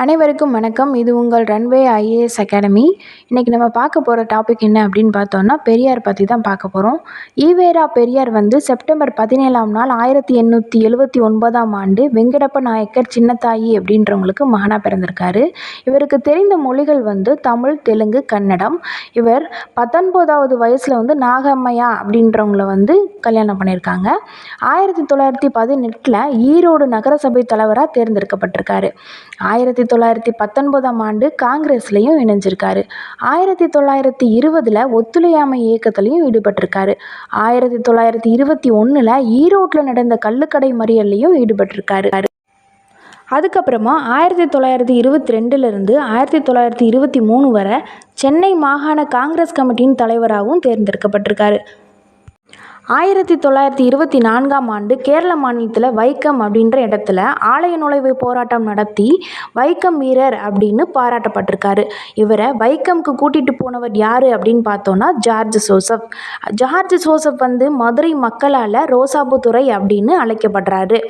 அனைவருக்கும் வணக்கம். இது உங்கள் ரன்வே ஐஏஎஸ் அகாடமி இன்றைக்கி நம்ம பார்க்க போகிற டாபிக் என்ன அப்படின்னு பார்த்தோன்னா பெரியார் பற்றி தான் பார்க்க போகிறோம் ஈவேரா பெரியார் வந்து செப்டம்பர் பதினேழாம் நாள் ஆயிரத்தி எண்ணூற்றி எழுபத்தி ஒன்பதாம் ஆண்டு வெங்கடப்ப நாயக்கர் சின்னத்தாயி அப்படின்றவங்களுக்கு மகனாக பிறந்திருக்காரு. இவருக்கு தெரிந்த மொழிகள் வந்து தமிழ் தெலுங்கு கன்னடம். இவர் பத்தொன்பதாவது வயசில் வந்து நாகம்மையா அப்படின்றவங்கள வந்து கல்யாணம் பண்ணியிருக்காங்க. ஆயிரத்தி தொள்ளாயிரத்தி பதினெட்டில் ஈரோடு நகரசபை தலைவராக தேர்ந்தெடுக்கப்பட்டிருக்காரு. ஆயிரத்தி தொள்ளாயிரத்தி பத்தொன்பதாம் ஆண்டு காங்கிரஸ்லேயும் இணைஞ்சிருக்காரு. ஆயிரத்தி தொள்ளாயிரத்தி இருபதில் ஒத்துழையாமை இயக்கத்துலேயும் ஈடுபட்டிருக்காரு. ஆயிரத்தி தொள்ளாயிரத்தி இருபத்தி ஒன்றில் ஈரோட்டில் நடந்த கள்ளுக்கடை மறியல்லையும் ஈடுபட்டிருக்காரு. அதுக்கப்புறமா ஆயிரத்தி தொள்ளாயிரத்தி இருபத்தி ரெண்டுலேருந்து ஆயிரத்தி தொள்ளாயிரத்தி இருபத்தி மூணு வரை சென்னை மாகாண காங்கிரஸ் கமிட்டியின் தலைவராகவும் தேர்ந்தெடுக்கப்பட்டிருக்காரு. ஆயிரத்தி தொள்ளாயிரத்தி இருபத்தி நான்காம் ஆண்டு கேரள மாநிலத்தில் வைக்கம் அப்படின்ற இடத்துல ஆலய நுழைவு போராட்டம் நடத்தி வைக்கம் வீரர் அப்படின்னு பாராட்டப்பட்டிருக்காரு. இவரை வைக்கம்க்கு கூட்டிகிட்டு போனவர் யார் அப்படின்னு பார்த்தோன்னா ஜார்ஜ் ஜோசப். ஜார்ஜ் ஜோசப் வந்து மதுரை மக்களால் ரோசாபுத்துறை அப்படின்னு அழைக்கப்படுறாரு.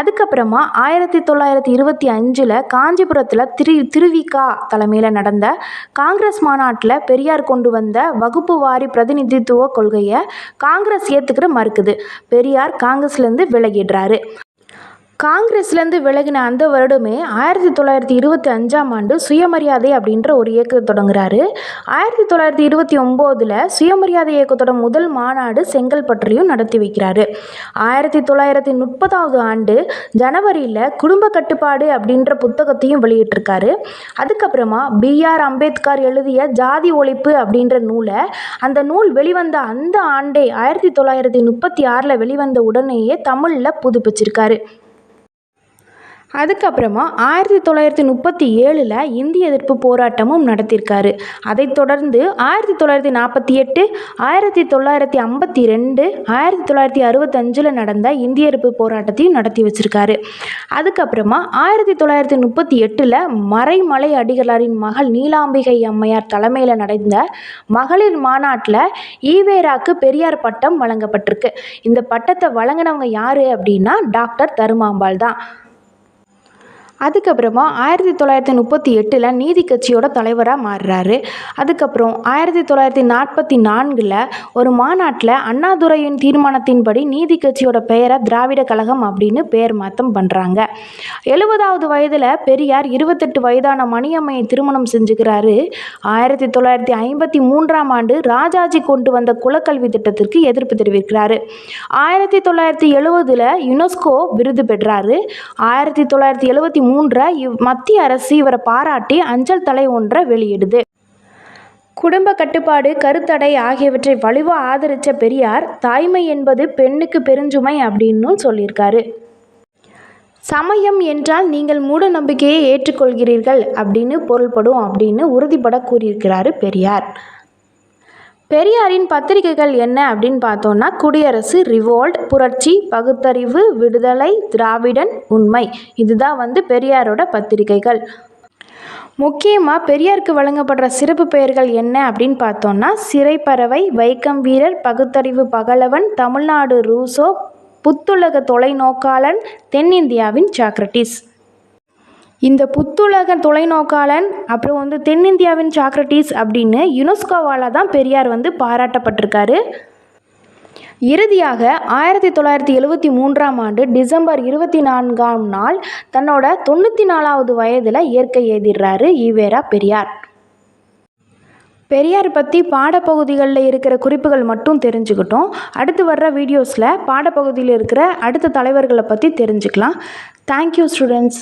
அதுக்கப்புறமா ஆயிரத்தி தொள்ளாயிரத்தி இருபத்தி அஞ்சில் காஞ்சிபுரத்தில் திரு திருவிகா தலைமையில் நடந்த காங்கிரஸ் மாநாட்டில் பெரியார் கொண்டு வந்த வகுப்பு வாரி பிரதிநிதித்துவ கொள்கையை காங்கிரஸ் ஏற்றுக்கிற மறுக்குது. பெரியார் காங்கிரஸ்லேருந்து விலகிடுறாரு. காங்கிரஸ்லேருந்து விலகின அந்த வருடமே ஆயிரத்தி தொள்ளாயிரத்தி இருபத்தி அஞ்சாம் ஆண்டு சுயமரியாதை அப்படின்ற ஒரு இயக்கத்தை தொடங்குறாரு. ஆயிரத்தி தொள்ளாயிரத்தி இருபத்தி ஒம்போதில் சுயமரியாதை இயக்கத்தோட முதல் மாநாடு செங்கல்பட்டுலையும் நடத்தி வைக்கிறாரு. ஆயிரத்தி தொள்ளாயிரத்தி முப்பதாவது ஆண்டு ஜனவரியில் குடும்ப கட்டுப்பாடு அப்படின்ற புத்தகத்தையும் வெளியிட்டிருக்காரு. அதுக்கப்புறமா பிஆர் அம்பேத்கர் எழுதிய ஜாதி ஒழிப்பு அப்படின்ற நூலை அந்த நூல் வெளிவந்த அந்த ஆண்டே ஆயிரத்தி தொள்ளாயிரத்தி முப்பத்தி ஆறில் வெளிவந்த உடனேயே தமிழில் புதுப்பிச்சிருக்காரு. அதுக்கப்புறமா ஆயிரத்தி தொள்ளாயிரத்தி முப்பத்தி ஏழில் இந்திய எதிர்ப்பு போராட்டமும் நடத்தியிருக்காரு அதைத் தொடர்ந்து ஆயிரத்தி தொள்ளாயிரத்தி நாற்பத்தி எட்டு ஆயிரத்தி தொள்ளாயிரத்தி ஐம்பத்தி ரெண்டு ஆயிரத்தி தொள்ளாயிரத்தி அறுபத்தஞ்சில் நடந்த இந்திய எதிர்ப்பு போராட்டத்தையும் நடத்தி வச்சுருக்காரு. அதுக்கப்புறமா ஆயிரத்தி தொள்ளாயிரத்தி முப்பத்தி எட்டில் மறைமலை அடிகளாரின் மகள் நீலாம்பிகை அம்மையார் தலைமையில் நடந்த மகளிர் மாநாட்டில் ஈவேராக்கு பெரியார் பட்டம் வழங்கப்பட்டிருக்கு. இந்த பட்டத்தை வழங்கினவங்க யார் அப்படின்னா டாக்டர் தருமாம்பாள் தான். அதுக்கப்புறமா ஆயிரத்தி தொள்ளாயிரத்தி முப்பத்தி எட்டில் நீதி கட்சியோட தலைவராக மாறுறாரு. அதுக்கப்புறம் ஆயிரத்தி தொள்ளாயிரத்தி நாற்பத்தி நான்கில் ஒரு மாநாட்டில் அண்ணாதுரையின் தீர்மானத்தின்படி நீதி கட்சியோட பெயரை திராவிட கழகம் அப்படின்னு பெயர் மாற்றம் பண்ணுறாங்க எழுபதாவது வயதில் பெரியார் இருபத்தெட்டு வயதான மணியம்மையை திருமணம் செஞ்சுக்கிறாரு. ஆயிரத்தி தொள்ளாயிரத்தி ஐம்பத்தி மூன்றாம் ஆண்டு ராஜாஜி கொண்டு வந்த குலக்கல்வி திட்டத்திற்கு எதிர்ப்பு தெரிவிக்கிறாரு. ஆயிரத்தி தொள்ளாயிரத்தி எழுபதில் யுனெஸ்கோ விருது பெற்றாரு. ஆயிரத்தி தொள்ளாயிரத்தி எழுபத்தி மூன்றை இவ் மத்திய அரசு இவரை பாராட்டி அஞ்சல் தலை ஒன்றை வெளியிடுது. குடும்ப கட்டுப்பாடு கருத்தடை ஆகியவற்றை வலுவாக ஆதரித்த பெரியார் தாய்மை என்பது பெண்ணுக்கு பெருஞ்சுமை அப்படின்னு சொல்லியிருக்காரு. சமயம் என்றால் நீங்கள் மூட நம்பிக்கையை ஏற்றுக்கொள்கிறீர்கள் அப்படின்னு பொருள்படும் அப்படின்னு உறுதிபட கூறியிருக்கிறாரு பெரியார். பெரியாரின் பத்திரிகைகள் என்ன அப்படின்னு பார்த்தோன்னா குடியரசு ரிவோல்ட் புரட்சி பகுத்தறிவு விடுதலை திராவிடன் உண்மை. இதுதான் வந்து பெரியாரோட பத்திரிகைகள். முக்கியமாக பெரியாருக்கு வழங்கப்படுற சிறப்பு பெயர்கள் என்ன அப்படின்னு பார்த்தோன்னா சிறைப்பறவை வைக்கம் வீரர் பகுத்தறிவு பகலவன் தமிழ்நாடு ரூசோ புத்துலக தொலைநோக்காளன் தென்னிந்தியாவின் சாக்ரட்டிஸ். இந்த புத்துலக தொலைநோக்காளன் அப்புறம் வந்து தென்னிந்தியாவின் சாக்ரட்டிஸ் அப்படின்னு யுனெஸ்கோவால் தான் பெரியார் வந்து பாராட்டப்பட்டிருக்காரு. இறுதியாக ஆயிரத்தி தொள்ளாயிரத்தி எழுவத்தி மூன்றாம் ஆண்டு டிசம்பர் இருபத்தி நான்காம் நாள் தன்னோட தொண்ணூற்றி நாலாவது வயதில் இயற்கை எழுதிடுறாரு ஈவேரா பெரியார். பெரியார் பற்றி பாடப்பகுதிகளில் இருக்கிற குறிப்புகள் மட்டும் தெரிஞ்சுக்கிட்டோம். அடுத்து வர்ற வீடியோஸில் பாடப்பகுதியில் இருக்கிற அடுத்த தலைவர்களை பற்றி தெரிஞ்சுக்கலாம். Thank you students